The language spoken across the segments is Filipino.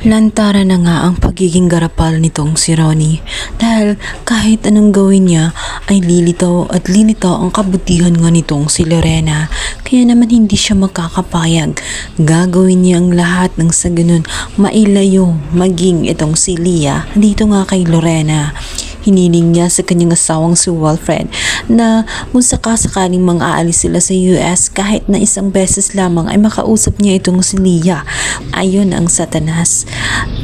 Lantara na nga ang pagiging garapal nitong si Ronnie dahil kahit anong gawin niya ay lilitaw at lilitaw ang kabutihan nga nitong si Lorena kaya naman hindi siya makakapayag. Gagawin niya ang lahat ng sa ganun mailayo maging itong si Lia dito nga kay Lorena. Hiniling niya sa kanyang asawang si Wilfred na kung sakasakaling mang aalis sila sa US kahit na isang beses lamang ay makausap niya itong si Lia. Ayon ang satanas.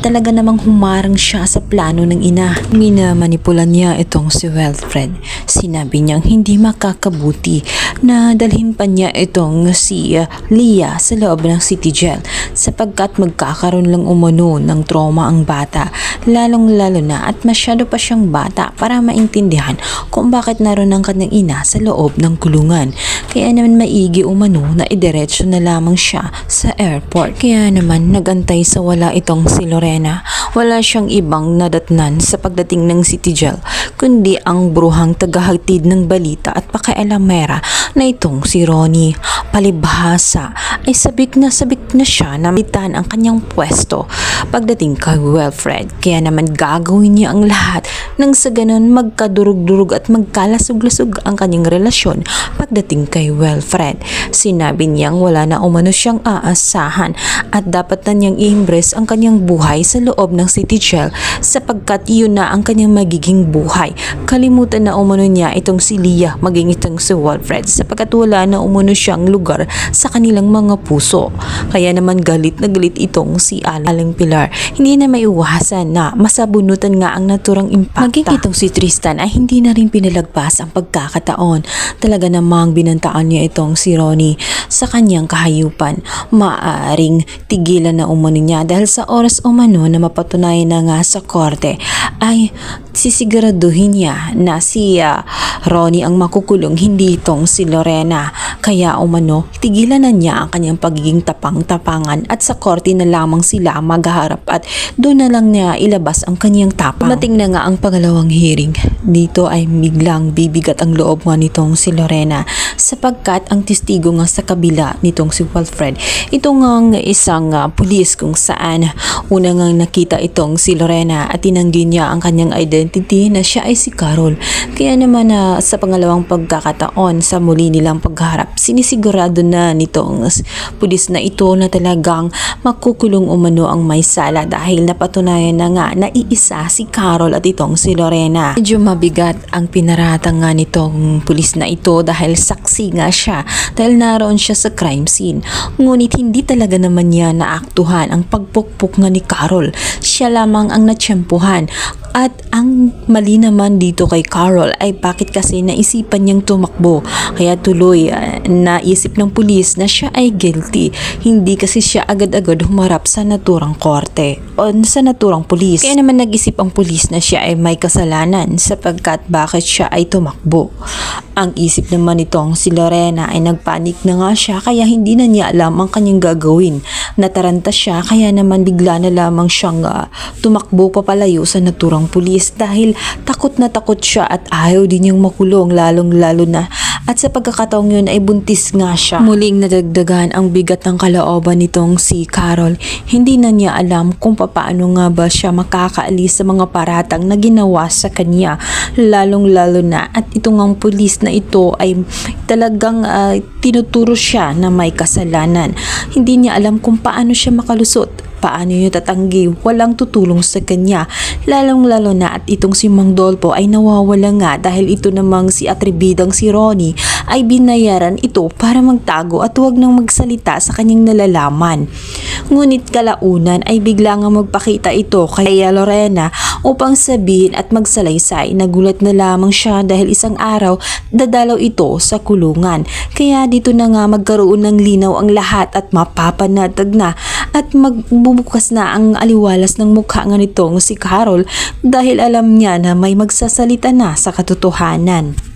Talaga namang humarang siya sa plano ng ina. Minamanipulan niya itong si Wilfred. Sinabi niyang hindi makakabuti na dalhin pa niya itong si uh, Lia sa loob ng city jail sapagkat magkakaroon lang umano ng trauma ang bata lalong lalo na at masyado pa siyang bata para maintindihan kung bakit naroon ang kanyang ina sa loob ng kulungan. Kaya naman maigi umano na idiretso na lamang siya sa airport. Kaya naman nagantay sa wala itong si Lorena. Wala siyang ibang nadatnan sa pagdating ng city jail kundi ang bruhang tagahatid ng balita at pakialamera na itong si Ronnie. Palibhasa ay sabik na sabik na siya na mitan ang kanyang pwesto pagdating kay Wilfred. Kaya naman gagawin niya ang lahat nang sa ganun magkadurog-durog at magkalasog-lasog ang kanyang relasyon pagdating kay Wilfred. Sinabi niyang wala na umano siyang aasahan at dapat na niyang i-embrace ang kanyang buhay sa loob ng city jail sapagkat yun na ang kanyang magiging buhay. Kalimutan na umano niya itong si Lia maging itong si Wilfred sapagkat wala na umano siyang lugar sa kanilang mga puso. Kaya naman galit na galit itong si Aling Pilar. Hindi na maiwasan na masabunutan nga ang naturang impacta. Maging itong si Tristan ay hindi na rin pinalagpas ang pagkakataon. Talaga namang binantaan niya itong si Ronnie sa kanyang kahayupan. Maaring tigilan na umano niya dahil sa oras umano na mapatunayan na nga sa korte ay sisiguraduhin niya na si ah, Ronnie ang makukulong hindi itong si Lorena. Kaya umano, tigilan na niya ang kanyang pagiging tapang-tapangan at sa korte na lamang sila maghaharap at doon na lang niya ilabas ang kanyang tapang. Mating na nga ang pangalawang hearing. Dito ay biglang bibigat ang loob nga nitong si Lorena sapagkat ang testigo nga sa kabila nitong si Wilfred. Ito nga isang ah, pulis kung saan una nga nakita itong si Lorena at tinanggi niya ang kanyang identity na siya ay si Carol. Kaya naman na sa pangalawang pagkakataon sa muli nilang pagharap, sinisigurado na nitong pulis na ito na talagang makukulong umano ang may sala dahil napatunayan na nga na iisa si Carol at itong si Lorena. Medyo mabigat ang pinaratang nga nitong pulis na ito dahil saksi nga siya dahil naroon siya sa crime scene. Ngunit hindi talaga naman niya naaktuhan ang pagpukpok nga ni Carol. Siya lamang ang natsyempuhan at ang mali naman dito kay Carol ay bakit kasi naisipan niyang tumakbo. Kaya tuloy ah, naisip ng pulis na siya ay guilty. Hindi kasi siya agad-agad humarap sa naturang korte o sa naturang pulis. Kaya naman nag-isip ang pulis na siya ay may kasalanan sapagkat bakit siya ay tumakbo. Ang isip naman nitong si Lorena ay nagpanik na nga siya kaya hindi na niya alam ang kanyang gagawin. Nataranta siya kaya naman bigla na lamang siyang ah, tumakbo papalayo sa naturang pulis dahil takot na takot siya at ayaw din niyang makulong lalong lalo na at sa pagkakataong yun ay buntis nga siya. Muling nadagdagan ang bigat ng kalooban nitong si Carol. Hindi na niya alam kung paano nga ba siya makakaalis sa mga paratang na ginawa sa kanya lalong lalo na at itong ang pulis na ito ay talagang ah, tinuturo siya na may kasalanan. Hindi niya alam kung paano siya makalusot paano niya tatanggi? Walang tutulong sa kanya. Lalong lalo na at itong si Mang Dolpo ay nawawala nga dahil ito namang si atribidang si Ronnie ay binayaran ito para magtago at huwag nang magsalita sa kanyang nalalaman. Ngunit kalaunan ay bigla nga magpakita ito kay Lorena upang sabihin at magsalaysay. Nagulat na lamang siya dahil isang araw dadalaw ito sa kulungan. Kaya dito na nga magkaroon ng linaw ang lahat at mapapanatag na at magbubukas na ang aliwalas ng mukha nga nitong si Carol dahil alam niya na may magsasalita na sa katotohanan.